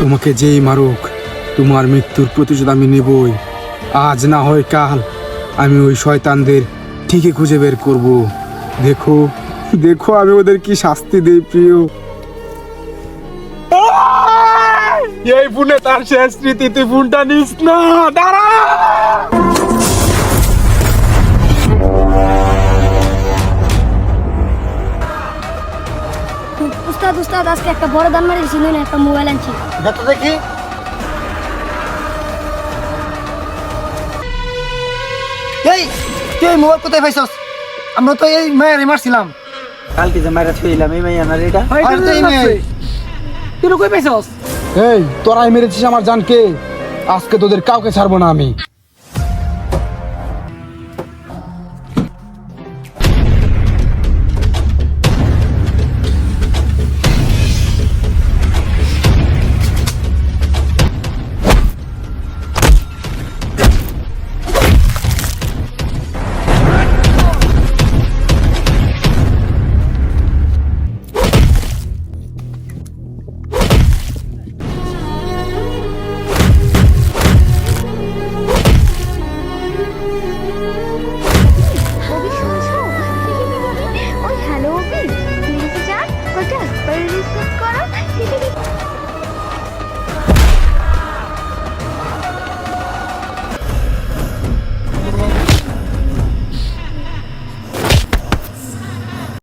তোমাকে যেই মারুক, তোমার মৃত্যুর প্রতিশোধ আমি নেবই। আজ না হয় কাল আমি ওই শয়তানদের ঠিকই খুঁজে বের করব। দেখো দেখো আমি ওদের কি শাস্তি দেই, প্রিয়। এই ফোনে তার শেষ স্মৃতি, তুই ফোনটা নিস না, দাঁড়া! উস্তাদ উস্তাদ আজকে একটা বড় দান মারিয়েছি না একটা মোবাইল আনছি। দেখো দেখি। এই তুই মোবাইল কোথায় পাইছস? আমরা তো এই মায়ের মারছিলাম। কালকে যে মারা ছুঁইলাম এই মাইয়া না এটা? আর তো এই মেয়ে তুই কই পাইছস? এই তোরাই মেরেছিস আমার জানকে। আজকে তোদের কাউকে ছাড়বো না আমি।